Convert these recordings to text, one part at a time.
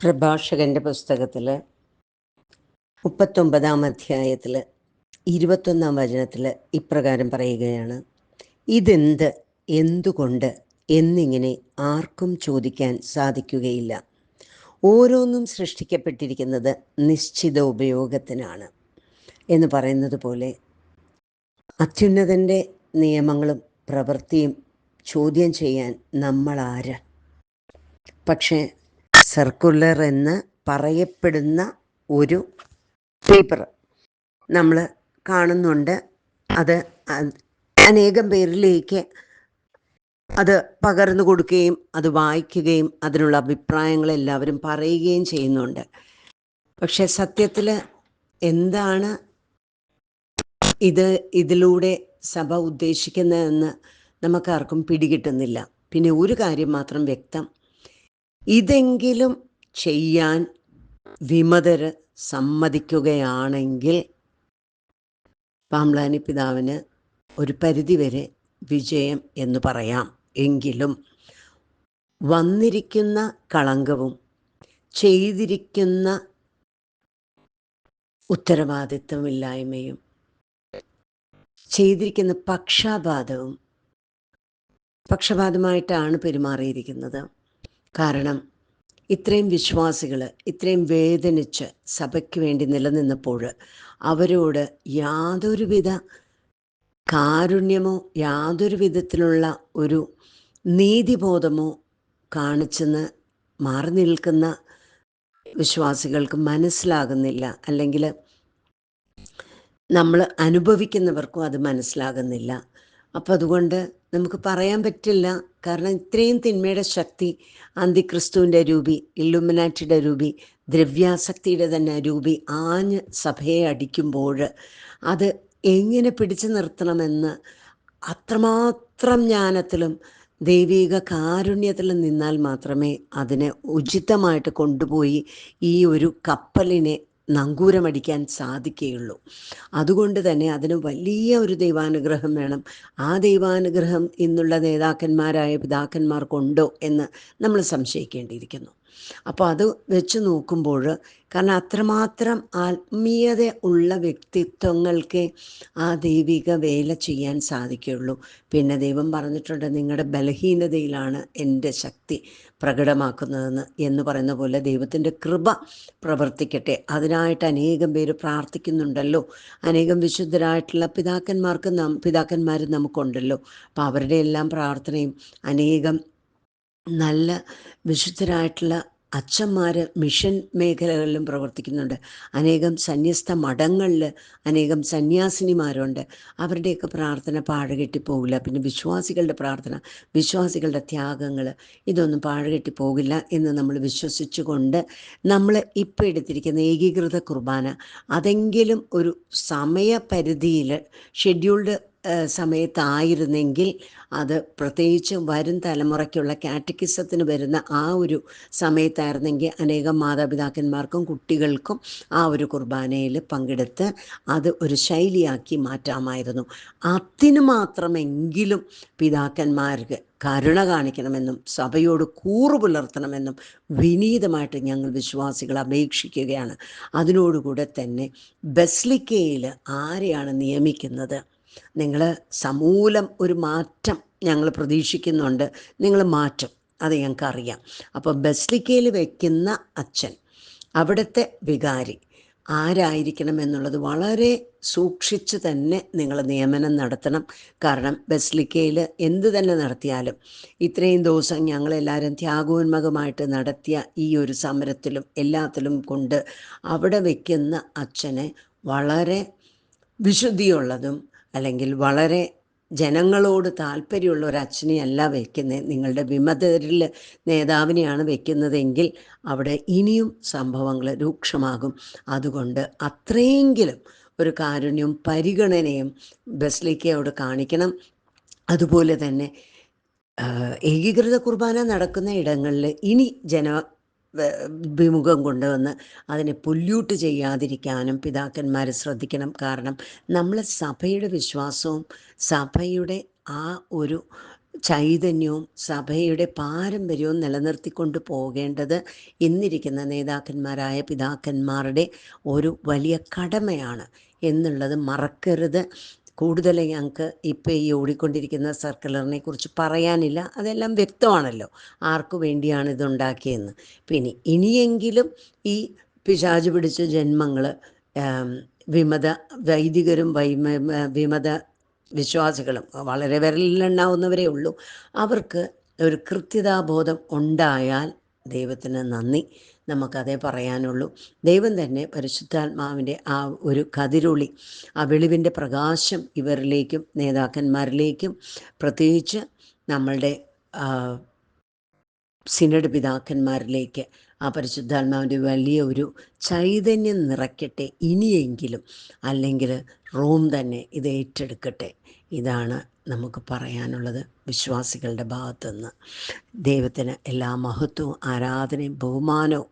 പ്രഭാഷകന്റെ പുസ്തകത്തിൽ മുപ്പത്തൊമ്പതാം അധ്യായത്തിൽ ഇരുപത്തൊന്നാം വചനത്തിൽ ഇപ്രകാരം പറയുകയാണ്. ഇതെന്ത് എന്തുകൊണ്ട് എന്നിങ്ങനെ ആർക്കും ചോദിക്കാൻ സാധിക്കുകയില്ല. ഓരോന്നും സൃഷ്ടിക്കപ്പെട്ടിരിക്കുന്നത് നിശ്ചിത ഉപയോഗത്തിനാണ് എന്ന് പറയുന്നത് പോലെ അത്യുന്നതന്റെ നിയമങ്ങളും പ്രവൃത്തിയും ചോദ്യം ചെയ്യാൻ നമ്മൾ പക്ഷേ സർക്കുലർ എന്ന് പറയപ്പെടുന്ന ഒരു പേപ്പർ നമ്മൾ കാണുന്നുണ്ട്. അത് അനേകം പേരിലേക്ക് അത് പകർന്നു കൊടുക്കുകയും അത് വായിക്കുകയും അതിനുള്ള അഭിപ്രായങ്ങൾ എല്ലാവരും പറയുകയും ചെയ്യുന്നുണ്ട്. പക്ഷെ സത്യത്തിൽ എന്താണ് ഇത് ഇതിലൂടെ സഭ ഉദ്ദേശിക്കുന്നതെന്ന് നമുക്കാർക്കും പിടികിട്ടുന്നില്ല. പിന്നെ ഒരു കാര്യം മാത്രം വ്യക്തം. ഇതെങ്കിലും ചെയ്യാൻ വിമതര് സമ്മതിക്കുകയാണെങ്കിൽ പാംലാനി പിതാവിന് ഒരു പരിധിവരെ വിജയം എന്ന് പറയാം. എങ്കിലും വന്നിരിക്കുന്ന കളങ്കവും ചെയ്തിരിക്കുന്ന ഉത്തരവാദിത്വമില്ലായ്മയും ചെയ്തിരിക്കുന്ന പക്ഷാപാതവും പക്ഷപാതമായിട്ടാണ് പെരുമാറിയിരിക്കുന്നത്. കാരണം ഇത്രയും വിശ്വാസികൾ ഇത്രയും വേദനിച്ച് സഭയ്ക്ക് വേണ്ടി നിലനിന്നപ്പോൾ അവരോട് യാതൊരുവിധ കാരുണ്യമോ യാതൊരു വിധത്തിലുള്ള ഒരു നീതിബോധമോ കാണിച്ചെന്ന് മാറി നിൽക്കുന്ന വിശ്വാസികൾക്ക് മനസ്സിലാകുന്നില്ല. അല്ലെങ്കിൽ നമ്മൾ അനുഭവിക്കുന്നവർക്കും അത് മനസ്സിലാകുന്നില്ല. അപ്പം അതുകൊണ്ട് നമുക്ക് പറയാൻ പറ്റില്ല. കാരണം ഇത്രയും തിന്മയുടെ ശക്തി അന്തിക്രിസ്തുവിന്റെ രൂപി ഇല്ലുമിനാറ്റിയുടെ രൂപി ദ്രവ്യാസക്തിയുടെ തന്നെ രൂപി ആഞ്ഞ് സഭയെ അടിക്കുമ്പോൾ അത് എങ്ങനെ പിടിച്ചു നിർത്തണമെന്ന് അത്രമാത്രം ജ്ഞാനത്തിലും ദൈവിക കാരുണ്യത്തിലും നിന്നാൽ മാത്രമേ അതിനെ ഉചിതമായിട്ട് കൊണ്ടുപോയി ഈ ഒരു കപ്പലിനെ നങ്കൂരമടിക്കാൻ സാധിക്കുകയുള്ളൂ. അതുകൊണ്ട് തന്നെ അതിന് വലിയ ഒരു ദൈവാനുഗ്രഹം വേണം. ആ ദൈവാനുഗ്രഹം ഇന്നുള്ള നേതാക്കന്മാരായ പിതാക്കന്മാർക്കുണ്ടോ എന്ന് നമ്മൾ സംശയിക്കേണ്ടിയിരിക്കുന്നു. അപ്പോൾ അത് വെച്ച് നോക്കുമ്പോൾ കാരണം അത്രമാത്രം ആത്മീയത ഉള്ള വ്യക്തിത്വങ്ങൾക്ക് ആ ദൈവിക വേല ചെയ്യാൻ സാധിക്കുകയുള്ളൂ. പിന്നെ ദൈവം പറഞ്ഞിട്ടുണ്ട് നിങ്ങളുടെ ബലഹീനതയിലാണ് എന്റെ ശക്തി പ്രകടമാക്കുന്നതെന്ന് എന്ന് പറയുന്ന പോലെ ദൈവത്തിന്റെ കൃപ പ്രവർത്തിക്കട്ടെ. അതിനായിട്ട് അനേകം പേര് പ്രാർത്ഥിക്കുന്നുണ്ടല്ലോ. അനേകം വിശുദ്ധരായിട്ടുള്ള പിതാക്കന്മാർക്ക് നാം പിതാക്കന്മാർ നമുക്കുണ്ടല്ലോ. അപ്പോൾ അവരുടെ എല്ലാം പ്രാർത്ഥനയും അനേകം നല്ല വിശുദ്ധരായിട്ടുള്ള അച്ഛന്മാർ മിഷൻ മേഖലകളിലും പ്രവർത്തിക്കുന്നുണ്ട്. അനേകം സന്യസ്ത മഠങ്ങളിൽ അനേകം സന്യാസിനിമാരുണ്ട്. അവരുടെയൊക്കെ പ്രാർത്ഥന പാഴുകെട്ടി പോകില്ല. പിന്നെ വിശ്വാസികളുടെ പ്രാർത്ഥന വിശ്വാസികളുടെ ത്യാഗങ്ങൾ ഇതൊന്നും പാഴുകെട്ടി പോകില്ല എന്ന് നമ്മൾ വിശ്വസിച്ചുകൊണ്ട് നമ്മൾ ഇപ്പോൾ എടുത്തിരിക്കുന്ന ഏകീകൃത കുർബാന അതെങ്കിലും ഒരു സമയപരിധിയിൽ ഷെഡ്യൂൾഡ് സമയത്തായിരുന്നെങ്കിൽ അത് പ്രത്യേകിച്ച് വരും തലമുറയ്ക്കുള്ള കാറ്റക്കിസത്തിന് വരുന്ന ആ ഒരു സമയത്തായിരുന്നെങ്കിൽ അനേകം മാതാപിതാക്കന്മാർക്കും കുട്ടികൾക്കും ആ ഒരു കുർബാനയിൽ പങ്കെടുത്ത് അത് ഒരു ശൈലിയാക്കി മാറ്റാമായിരുന്നു. അതിന് മാത്രമെങ്കിലും പിതാക്കന്മാർക്ക് കരുണ കാണിക്കണമെന്നും സഭയോട് കൂറു പുലർത്തണമെന്നും വിനീതമായിട്ട് ഞങ്ങൾ വിശ്വാസികൾ അപേക്ഷിക്കുകയാണ്. അതിനോടുകൂടെ തന്നെ ബസ്ലിക്കയിൽ ആരെയാണ് നിയമിക്കുന്നത്? നിങ്ങൾ സമൂലം ഒരു മാറ്റം ഞങ്ങൾ പ്രതീക്ഷിക്കുന്നുണ്ട്. നിങ്ങൾ മാറ്റും. അത് ഞങ്ങൾക്കറിയാം അപ്പോൾ ബസ്ലിക്കയിൽ വയ്ക്കുന്ന അച്ഛൻ അവിടുത്തെ വികാരി ആരായിരിക്കണം എന്നുള്ളത് വളരെ സൂക്ഷിച്ച് തന്നെ നിങ്ങൾ നിയമനം നടത്തണം. കാരണം ബസ്ലിക്കയിൽ എന്ത് തന്നെ നടത്തിയാലും ഇത്രയും ദിവസം ഞങ്ങളെല്ലാവരും ത്യാഗോന്മകമായിട്ട് നടത്തിയ ഈ ഒരു സമരത്തിലും എല്ലാത്തിലും കൊണ്ട് അവിടെ വയ്ക്കുന്ന അച്ഛനെ വളരെ വിശുദ്ധിയുള്ളതും അല്ലെങ്കിൽ വളരെ ജനങ്ങളോട് താല്പര്യമുള്ള ഒരു അച്ഛനെയല്ല വയ്ക്കുന്നത് നിങ്ങളുടെ വിമതരിൽ നേതാവിനെയാണ് വെക്കുന്നതെങ്കിൽ അവിടെ ഇനിയും സംഭവങ്ങൾ രൂക്ഷമാകും. അതുകൊണ്ട് അത്രയെങ്കിലും ഒരു കാരുണ്യവും പരിഗണനയും ബസ്ലിക്കയോട് കാണിക്കണം. അതുപോലെ തന്നെ ഏകീകൃത കുർബാന നടക്കുന്ന ഇടങ്ങളിൽ ഇനി ജന വിമുഖം കൊണ്ടുവന്ന് അതിനെ പൊല്യൂട്ട് ചെയ്യാതിരിക്കാനും പിതാക്കന്മാർ ശ്രദ്ധിക്കണം. കാരണം നമ്മൾ സഭയുടെ വിശ്വാസവും സഭയുടെ ആ ഒരു ചൈതന്യവും സഭയുടെ പാരമ്പര്യവും നിലനിർത്തിക്കൊണ്ട് പോകേണ്ടത് ഇന്നിരിക്കുന്ന നേതാക്കന്മാരായ പിതാക്കന്മാരുടെ ഒരു വലിയ കടമയാണ്. എന്നുള്ളത് മറക്കരുത്. കൂടുതൽ ഞങ്ങൾക്ക് ഇപ്പോൾ ഈ ഓടിക്കൊണ്ടിരിക്കുന്ന സർക്കുലറിനെ കുറിച്ച് പറയാനില്ല. അതെല്ലാം വ്യക്തമാണല്ലോ. ആർക്കു വേണ്ടിയാണ് ഇതുണ്ടാക്കിയെന്ന്. പിന്നെ ഇനിയെങ്കിലും ഈ പിശാച് പിടിച്ച ജന്മങ്ങൾ വിമത വൈദികരും വൈമ വിമത വിശ്വാസികളും വളരെ വിരലിലെണ്ണാവുന്നവരേ ഉള്ളൂ. അവർക്ക് ഒരു കൃത്യതാബോധം ഉണ്ടായാൽ ദൈവത്തിന് നന്ദി. നമുക്കതേ പറയാനുള്ളൂ. ദൈവം തന്നെ പരിശുദ്ധാത്മാവിന്റെ ആ ഒരു കതിരുളി ആ വെളിവിന്റെ പ്രകാശം ഇവരിലേക്കും നേതാക്കന്മാരിലേക്കും പ്രത്യേകിച്ച് നമ്മളുടെ സിനഡ് പിതാക്കന്മാരിലേക്ക് ആ പരിശുദ്ധാത്മാവിന്റെ വലിയ ഒരു ചൈതന്യം നിറയ്ക്കട്ടെ ഇനിയെങ്കിലും അല്ലെങ്കിൽ റോം തന്നെ ഇത് ഏറ്റെടുക്കട്ടെ. ഇതാണ് നമുക്ക് പറയാനുള്ളത് വിശ്വാസികളുടെ ഭാഗത്തുനിന്ന്. ദൈവത്തിന് എല്ലാ മഹത്വവും ആരാധനയും ബഹുമാനവും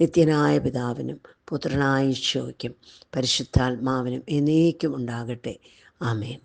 നിത്യനായ പിതാവിനും പുത്രനായ ഈശോയ്ക്കും പരിശുദ്ധാത്മാവിനും എന്നേക്കും ഉണ്ടാകട്ടെ. ആമേൻ.